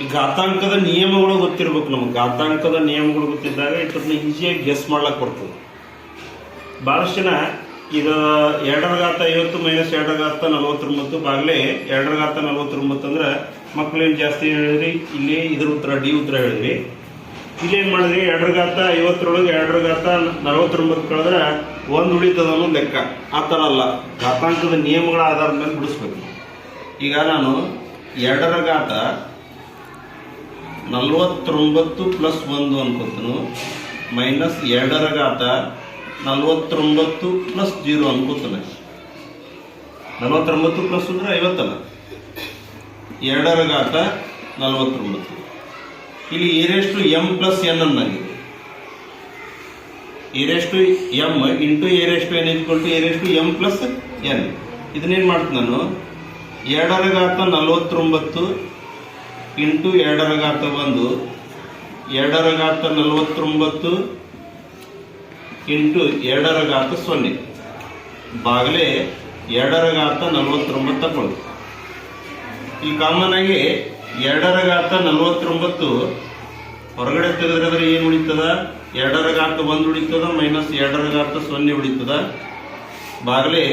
ಈ ಘಾತಾಂಕದ ನಿಯಮಗಳು ಗೊತ್ತಿರ್ಬೇಕು ನಮ್ಗೆ. ಘಾತಾಂಕದ ನಿಯಮಗಳು ಗೊತ್ತಿದ್ದಾಗ ಇದನ್ನ ಈಸಿಯಾಗಿ ಗೆಸ್ ಮಾಡ್ಲಕ್ಕೆ ಬರ್ತದೆ. ಭಾಳಷ್ಟು ಜನ ಇದು ಎರಡರ ಘಾತ ಐವತ್ತು ಮೈನಸ್ ಎರಡರ ಘಾತ ನಲವತ್ತೊಂಬತ್ತು ಬಾಗ್ಲೇ ಎರಡರ ಘಾತ ನಲವತ್ತೊಂಬತ್ತು ಅಂದ್ರೆ ಮಕ್ಕಳೇನು ಜಾಸ್ತಿ ಹೇಳಿದ್ರಿ? ಇಲ್ಲಿ ಇದ್ರ ಉತ್ತರ, ಡಿ ಉತ್ತರ ಹೇಳಿದ್ರಿ ಇಲ್ಲೇನು ಮಾಡಿದ್ರಿ? ಎರಡರ ಘಾತ ಐವತ್ತರೊಳಗೆ ಎರಡರ ಘಾತ ನಲವತ್ತೊಂಬತ್ತು ಕಳೆದ್ರೆ ಒಂದು ಉಳಿತದ ಅನ್ನೋ ಲೆಕ್ಕ. ಆ ಥರ ಅಲ್ಲ. ಘಾತಾಂಕದ ನಿಯಮಗಳ ಆಧಾರದ ಮೇಲೆ ಬಿಡಿಸ್ಬೇಕು. ಈಗ ನಾನು ಎರಡರ ಘಾತ ನಲವತ್ತೊಂಬತ್ತು ಪ್ಲಸ್ ಒಂದು ಅನ್ಕೋತೀನಿ ಮೈನಸ್ ಎರಡರ ಘಾತ ನಲ್ವತ್ತೊಂಬತ್ತು ಪ್ಲಸ್ ಜೀರೋ ಅನ್ಕೋತಾನೆ. ನಲವತ್ತೊಂಬತ್ತು ಪ್ಲಸ್ ಅಂದ್ರೆ ಐವತ್ತಲ್ಲ? ಎರಡರ ಘಾತ ನಲವತ್ತೊಂಬತ್ತು. ಇಲ್ಲಿ ಏರೆಷ್ಟು ಎಂ ಪ್ಲಸ್ ಎನ್ ಅನ್ನಾಗಿದೆ. ಏರೆಷ್ಟು ಎಂ ಇಂಟು ಏರೆಷ್ಟು ಎನ್ ಇದ್ಕೊಳ್ತು ಏರೆಷ್ಟು ಎಂ ಪ್ಲಸ್ ಎನ್ ಇದನ್ನೇನು ಮಾಡ್ತೀನಿ ನಾನು? ಎರಡರ ಘಾತ ನಲವತ್ತೊಂಬತ್ತು ಇಂಟು ಎರಡರ ಘಾತ ಒಂದು ಎರಡರ ಘಾತ ನಲವತ್ತೊಂಬತ್ತು ಇಂಟು ಎರಡರ ಘಾತ ಸೊನ್ನೆ. ಬಾಗಲೇ ಎರಡರ ಘಾತ ನಲವತ್ತೊಂಬತ್ತು ತಗೊಳ್ಳಿ. ಈ ಕಾಮನ್ ಆಗಿ ಎರಡರ ಘಾತ ನಲವತ್ತೊಂಬತ್ತು, ಹೊರಗಡೆ ತೆಗೆದ್ರೆ ಏನು ಉಳಿತದ? ಎರಡರ ಘಾತ ಒಂದು ಉಳಿತದ, ಮೈನಸ್ ಎರಡರ ಘಾತ ಸೊನ್ನೆ ಉಳಿತದ. ಬಾಗಲೇ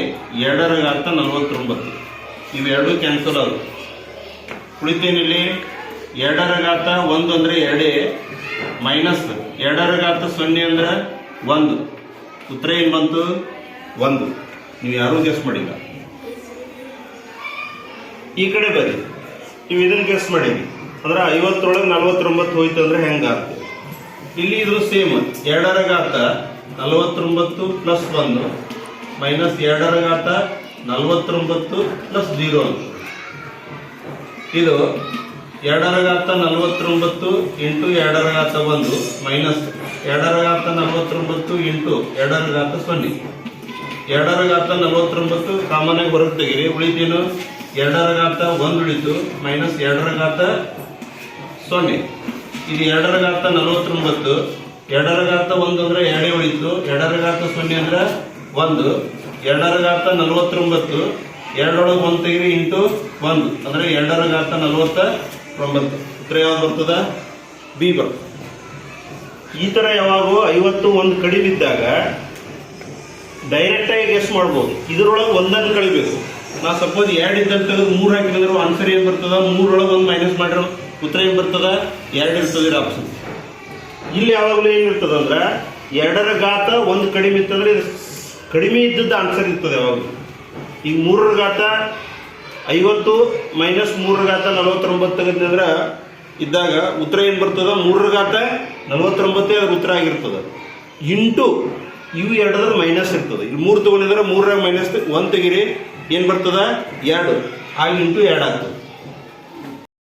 ಎರಡರ ಘಾತ ನಲವತ್ತೊಂಬತ್ತು. ಇವೆರಡೂ ಕ್ಯಾನ್ಸಲ್ ಆದವು ಉಳಿತೇನಿಲ್ಲಿ? ಎರಡರ ಘಾತ ಒಂದು ಅಂದ್ರೆ ಎರಡೇ, ಮೈನಸ್ ಎರಡರ ಘಾತ ಸೊನ್ನೆ ಅಂದ್ರೆ ಒಂದು. ಉತ್ತರ ಏನು ಬಂತು? ಒಂದು. ನೀವು ಯಾರೂ ಗೆಸ್ ಮಾಡಿಲ್ಲ. ಈ ಕಡೆ ಬರ್ರಿ ನೀವು ಇದನ್ನ ಗೆಸ್ ಮಾಡಿದ್ರಿ. ಅಂದ್ರೆ ಐವತ್ತರೊಳಗೆ ನಲವತ್ತೊಂಬತ್ತು ಹೋಯ್ತು ಅಂದ್ರೆ ಹೆಂಗಾಗ್ತದೆ? ಇಲ್ಲಿ ಇದ್ರು ಸೇಮ್ ಎರಡರ ಘಾತ ನಲವತ್ತೊಂಬತ್ತು ಪ್ಲಸ್ ಒಂದು, ಮೈನಸ್ ಎರಡರ ಘಾತ ನಲವತ್ತೊಂಬತ್ತು ಪ್ಲಸ್ ಜೀರೋ ಇದು ಎರಡರ ಘಾತ ನಲವತ್ತೊಂಬತ್ತು ಇಂಟು ಎರಡರ ಘಾತ ಒಂದು ಮೈನಸ್ ಎರಡರ ಘಾತ ನಲವತ್ತೊಂಬತ್ತು ಇಂಟು ಎರಡರ ಘಾತ ಸೊನ್ನೆ. ಎರಡರ ಘಾತ ನಲವತ್ತೊಂಬತ್ತು ಕಾಮನ್ ಆಗಿ ಹೊರಗೆ ತೆಗೀರಿ. ಉಳಿತೇನು ಎರಡರ ಘಾತ ಒಂದು ಉಳಿತು, ಮೈನಸ್ ಎರಡರ ಘಾತ ಸೊನ್ನೆ. ಇದು ಎರಡರ ಘಾತ ನಲವತ್ತೊಂಬತ್ತು. ಎರಡರ ಘಾತ ಒಂದು ಅಂದ್ರೆ ಎರಡೇ ಉಳಿತು. ಎರಡರ ಘಾತ ಸೊನ್ನೆ ಅಂದ್ರೆ ಒಂದು. ಎರಡರ ಘಾತ ನಲವತ್ತೊಂಬತ್ತು. ಎರಡರೊಳಗೆ ಒಂದು ತೆಗಿರಿ, ಇಂಟು ಒಂದು. ಅಂದ್ರೆ ಎರಡರ ಘಾತ ನಲವತ್ತ ಒಂಬತ್ತು. ಉತ್ತರ ಯಾವ್ದು ಬರ್ತದ? ಬಿ ಬರ್ತದೆ ಈ ತರ ಯಾವಾಗ ಐವತ್ತು ಒಂದು ಕಡಿಮೆ ಇದ್ದಾಗ ಡೈರೆಕ್ಟ್ ಆಗಿ ಗೆಸ್ ಮಾಡ್ಬೋದು. ಇದರೊಳಗೆ ಒಂದನ್ನು ಕಳಿಬೇಕು. ನಾ ಸಪೋಸ್ ಎರಡು ಇದ್ದಂತ ತೆಗೆದು ಮೂರು ಆನ್ಸರ್ ಏನು ಬರ್ತದ? ಮೂರೊಳಗೆ ಒಂದು ಮೈನಸ್ ಮಾಡಿರೋ ಉತ್ತರ ಏನು ಬರ್ತದ? ಎರಡು ಇರ್ತದೆ ಆಪ್ಷನ್ ಇಲ್ಲಿ ಯಾವಾಗಲೂ ಏನಿರ್ತದೆ ಅಂದ್ರೆ ಎರಡರ ಘಾತ ಒಂದು ಕಡಿಮೆ ಇತ್ತಂದ್ರೆ ಕಡಿಮೆ ಇದ್ದದ್ದು ಆನ್ಸರ್ ಇರ್ತದೆ ಯಾವಾಗಲೂ. ಈಗ ಮೂರರ ಘಾತ ಐವತ್ತು ಮೈನಸ್ ಮೂರರಗಾತ ನಲವತ್ತೊಂಬತ್ತು ತೆಗೆದ್ರೆ ಇದ್ದಾಗ ಉತ್ತರ ಏನು ಬರ್ತದ? ಘಾತ ನಲವತ್ತೊಂಬತ್ತೇ ಅದ್ರ ಉತ್ತರ ಆಗಿರ್ತದೆ. ಇಂಟು ಇವು ಎರಡದ್ರ ಮೈನಸ್ ಇರ್ತದೆ. ಇಲ್ಲಿ ಮೂರು ತಗೊಂಡಿದ್ರೆ ಮೂರರ ಮೈನಸ್ ಒಂದು ತೆಗಿರಿ, ಏನು ಬರ್ತದ? ಎರಡು. ಆಗ ಇಂಟು ಎರಡು ಆಗ್ತದೆ.